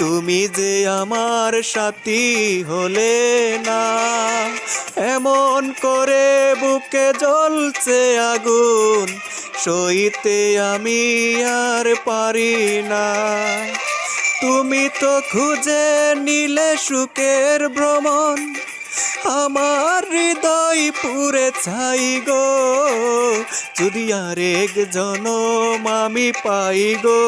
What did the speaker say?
তুমি যে আমার সাথী হলে না, এমন করে বুকে জ্বলছে আগুন, সইতে আমি আর পারি না। তুমি তো খুঁজে নিলে সুখের ভ্রমণ, আমার হৃদয় পুরে ছাই গো, যদি আরেক জনম আমি পাই গো।